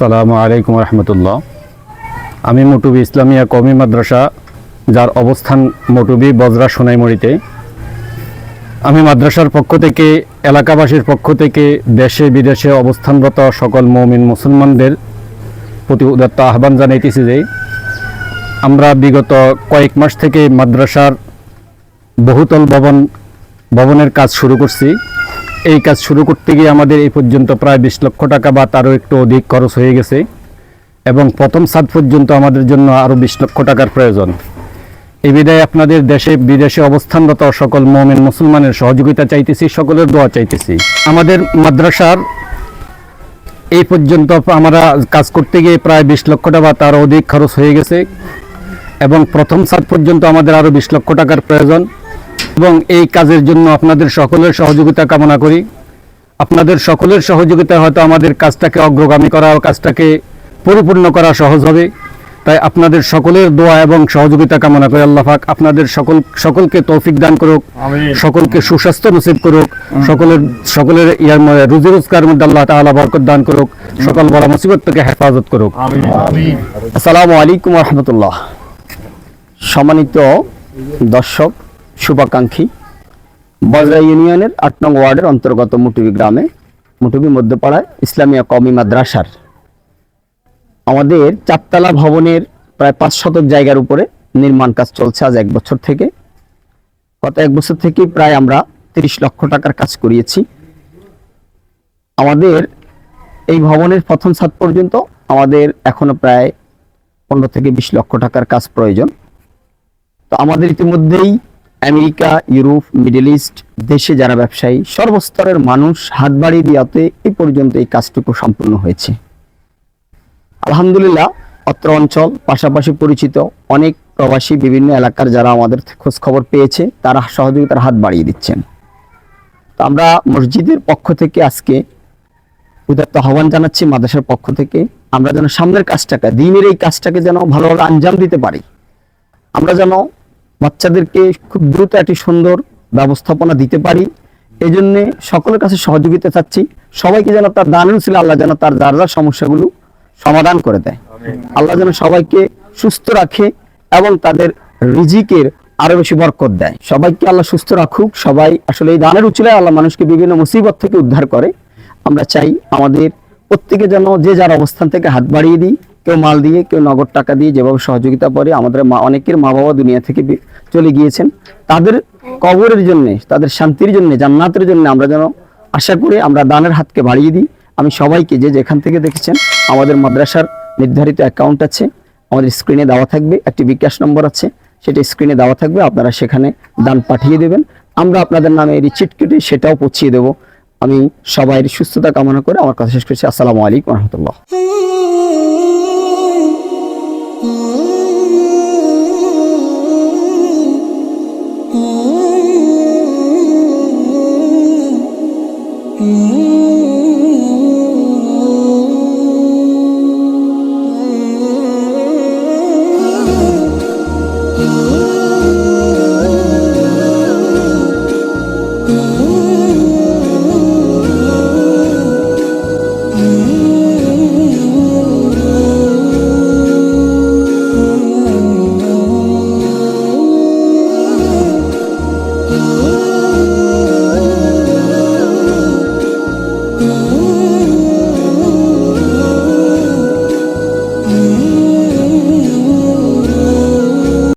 সালামু আলাইকুম রহমতুল্লাহ। আমি মটুবি ইসলামিয়া কমি মাদ্রাসা, যার অবস্থান মটুবি বজরা সোনাইমুড়িতে। আমি মাদ্রাসার পক্ষ থেকে, এলাকাবাসীর পক্ষ থেকে দেশে বিদেশে অবস্থানরত সকল মৌমিন মুসলমানদের প্রতি উদাত্ত আহ্বান জানাইতেছি যে, আমরা বিগত কয়েক মাস থেকে মাদ্রাসার বহুতল ভবন, ভবনের কাজ শুরু করছি। এই কাজ শুরু করতে গিয়ে আমাদের এই পর্যন্ত প্রায় বিশ লক্ষ টাকা বা তারও একটু অধিক খরচ হয়ে গেছে। এবং প্রথম সাদ পর্যন্ত আমাদের জন্য আরও বিশ লক্ষ টাকার প্রয়োজন। এই বিদায় আপনাদের দেশে বিদেশে অবস্থানরত সকল মোমেন মুসলমানের সহযোগিতা চাইতেছি, সকলের দোয়া চাইতেছি। আমাদের মাদ্রাসার এই পর্যন্ত আমরা কাজ করতে গিয়ে প্রায় বিশ লক্ষ টাকা তার অধিক খরচ হয়ে গেছে। এবং প্রথম সাত পর্যন্ত আমাদের আরও বিশ লক্ষ টাকার প্রয়োজন। এবং এই কাজের জন্য আপনাদের সকলের সহযোগিতা কামনা করি। আপনাদের সকলের সহযোগিতা হয়তো আমাদের কাজটাকে অগ্রগামী করা কাজটাকে পরিপূর্ণ করা সহজ হবে। তাই আপনাদের সকলের দোয়া এবং সহযোগিতা কামনা করি আল্লাহ পাক। আপনাদের সকল সকলকে তৌফিক দান করুক সকলকে সুস্বাস্থ্য নসিব করুক সকলের সকলের ইয়ার মধ্যে রুজি রোজগার মধ্যে আল্লাহ তাআলা বরকত দান করুক সকল বড় মুসিবত থেকে হেফাজত করুক। আসসালামু আলাইকুম রহমতুল্লাহ। সম্মানিত দর্শক শুভাকাঙ্ক্ষী। বজরা ইউনিয়নের আট নং ওয়ার্ডের অন্তর্গত মুটুবি গ্রামে, মুটুবি মধ্যপাড়ায় ইসলামিয়া কমি মাদ্রাসার। আমাদের চারতলা ভবনের প্রায় পাঁচ শতক জায়গার উপরে নির্মাণ কাজ চলছে আজ এক বছর থেকে। গত এক বছর থেকে প্রায় আমরা তিরিশ লক্ষ টাকার কাজ করিয়েছি। আমাদের এই ভবনের প্রথম ছাদ পর্যন্ত আমাদের এখনও প্রায় পনেরো থেকে বিশ লক্ষ টাকার কাজ প্রয়োজন। তো আমাদের ইতিমধ্যেই আমেরিকা, ইউরোপ, মিডল ইস্ট দেশে যারা ব্যবসায়ী, সর্বস্তরের মানুষ হাত বাড়িয়ে দেওয়াতে এই পর্যন্ত এই কাজটুকু সম্পূর্ণ হয়েছে। আলহামদুলিল্লাহ, অত্র অঞ্চল, পাশাপাশি পরিচিত অনেক প্রবাসী বিভিন্ন এলাকার যারা আমাদের খোঁজ খবর পেয়েছে, তারা সহযোগিতার হাত বাড়িয়ে দিচ্ছেন। তো আমরা মসজিদের পক্ষ থেকে আজকে উদাত্ত আহ্বান জানাচ্ছি মাদ্রাসার পক্ষ থেকে, আমরা যেন সামনের কাজটাকে, দিনের এই কাজটাকে যেন ভালোভাবে আঞ্জাম দিতে পারি। আমরা যেন বাচ্চাদেরকে খুব দ্রুত একটি সুন্দর ব্যবস্থাপনা দিতে পারি। এই জন্য সকলের কাছে সহযোগিতা চাচ্ছি। সবাইকে যেন তার দানের ছিল আল্লাহ যেন তার যার যার সমস্যাগুলো সমাধান করে দেয়। আল্লাহ যেন সবাইকে সুস্থ রাখে এবং তাদের রিজিকের আরও বেশি বরকত দেয়। সবাইকে আল্লাহ সুস্থ রাখুক। সবাই আসলে এই দানের উচিলায় আল্লাহ মানুষকে বিভিন্ন মুসিবত থেকে উদ্ধার করে। আমরা চাই আমাদের প্রত্যেকে যেন যে যার অবস্থান থেকে হাত বাড়িয়ে দিই। কেউ মাল দিয়ে, কেউ নগদ টাকা দিয়ে যেভাবে সহযোগিতা করে আমাদের মা, অনেকের মা বাবা দুনিয়া থেকে চলে গিয়েছেন। তাদের কবরের জন্যে, তাদের শান্তির জন্য, জান্নাতের জন্য আমরা যেন আশা করে আমরা দানের হাতকে বাড়িয়ে দিই। আমি সবাইকে যে যেখান থেকে দেখেছেন, আমাদের মাদ্রাসার নির্ধারিত অ্যাকাউন্ট আছে, আমাদের স্ক্রিনে দেওয়া থাকবে, একটি বিকাশ নম্বর আছে, সেটা স্ক্রিনে দেওয়া থাকবে, আপনারা সেখানে দান পাঠিয়ে দেবেন। আমরা আপনাদের নামে রিচিট কেটে সেটাও পৌঁছিয়ে দেবো। আমি সবাই সুস্থতা কামনা করে আমার কথা শেষ করছি। আসসালামু আলাইকুম রহমতুল্লাহ। you.